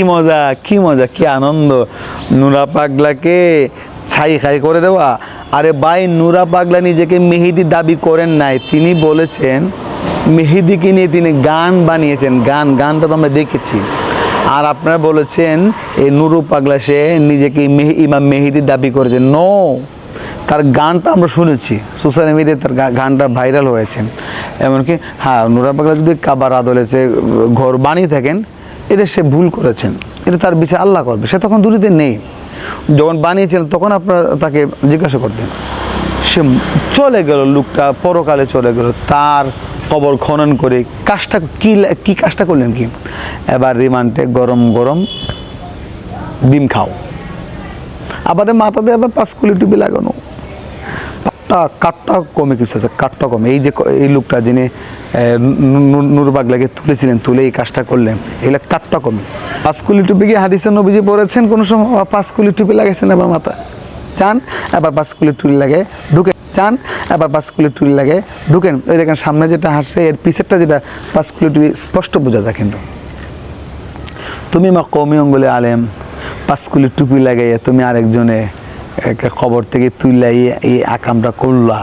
কি মজা কি মজা, কি আনন্দ। নুরা পাগলাকে ছাই খাই করে দেওয়া। আরে ভাই, নুরা পাগলা নিজেকে মেহেদি দাবি করেন নাই। তিনি বলেছেন, মেহেদিকে নিয়ে তিনি গান বানিয়েছেন। গান, গানটা তো আমরা দেখেছি। আর আপনারা বলেছেন এই নুরু পাগলা সে নিজেকে ইমাম মেহেদি দাবি করেছেন নো তার গানটা আমরা শুনেছি। সোশ্যাল মিডিয়ায় তার গানটা ভাইরাল হয়েছে। এমনকি হ্যাঁ নুরা পাগলা যদি কাবার আদলে সে ঘর বানিয়ে থাকেন এটা সে ভুল করেছেন। এটা তার বিচার আল্লাহ করবে। সে তখন দূরিতে নেই। যখন বানিয়েছিলেন, তখন আপনারা তাকে জিজ্ঞাসা করতেন। সে চলে গেল, লোকটা পরকালে চলে গেল, তার কবর খনন করে কাজটা কি কি কাজটা করলেন কি? এবার রিমান্ডে গরম গরম ডিম খাও। আবার মাথাতে আবার পাঁচ কুলি টুপি লাগানো। কাঠটা কাঠটা কমে কিছু আছে কাঠটা কমে। এই যে এই লোকটা যিনি নুরবাগ নুরবাগলাকে তুলেছিলেন, তুলে এই কাজটা করলেন, এগুলো কাঠটা কমে। পাঁচ কুলি টুপি কি হাদিসে নবীজি পড়েছেন কোনো সময়? পাঁচ কুলি টুপি লাগাইছেন আবার মাথা চান, আবার পাঁচ কুলি টুলি লাগে ঢুকে চান, আবার পাঁচ কুলি টুলি লাগে, ঢুকেন। ওই দেখেন, সামনে যেটা হাসছে এর পিছেরটা যেটা পাঁচ কুলি টুপি স্পষ্ট বোঝা যায় কিন্তু। তুমি মা কমি অঙ্গলে আলেম পাঁচ পাঁচকুলি টুপি লাগাইয়া তুমি আরেকজনে একে খবর থেকে তুইলাই এই আকামটা করলা।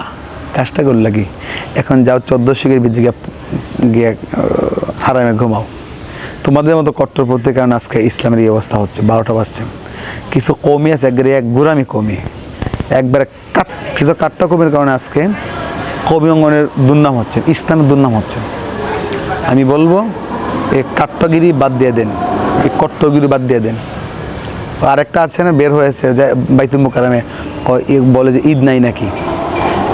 কাজটা করলা কি? এখন যাও চোদ্দ শিখের বিধি গিয়ে আরামে ঘুমাও। তোমাদের মতো কট্টরপন্থী কারণে আজকে ইসলামের এই অবস্থা হচ্ছে, বারোটা বাজছে। কিছু কমই আছে, একবারে এক গুরামি কমি একবারে কাট কিছু কাটটা কমির কারণে আজকে কবি অঙ্গনের দুর্নাম হচ্ছে, ইসলামের দুর্নাম হচ্ছে। আমি বলব, এই কাট্টগিরি বাদ দিয়ে দেন, এই কট্টগিরি বাদ দিয়ে দেন। আরেকটা আছে না, বের হয়েছে, যে বাইতুল মুকারামে বলে যে ঈদ নাই নাকি?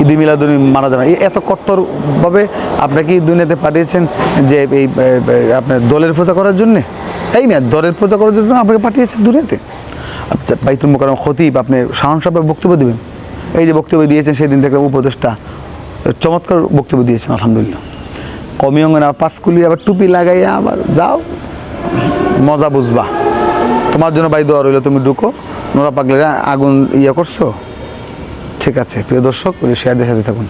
ঈদ মিলাদুন মারা যাবে এত কট্টরভাবে আপনাকে দুনিয়াতে পাঠিয়েছেন যে এই আপনার দলের পূজা করার জন্যে? তাই না? দলের পূজা করার জন্য আপনাকে পাঠিয়েছেন দুনিয়াতে। আচ্ছা বাইতুল মুকারাম খতিব, আপনি সাহেব বক্তব্য দেবেন? এই যে বক্তব্য দিয়েছেন সেদিন থেকে উপদেষ্টা, চমৎকার বক্তব্য দিয়েছেন, আলহামদুলিল্লাহ। কমি অঙ্গনে আবার পাঁচকুলি আবার টুপি লাগাইয়া আবার যাও, মজা বুঝবা। তোমার জন্য বাই দোয়া রইল, তুমি ঢুকো। নোরা পাগলে আগুন ইয়ে করছ? ঠিক আছে, প্রিয় দর্শক শেয়ার সাথে থাকুন।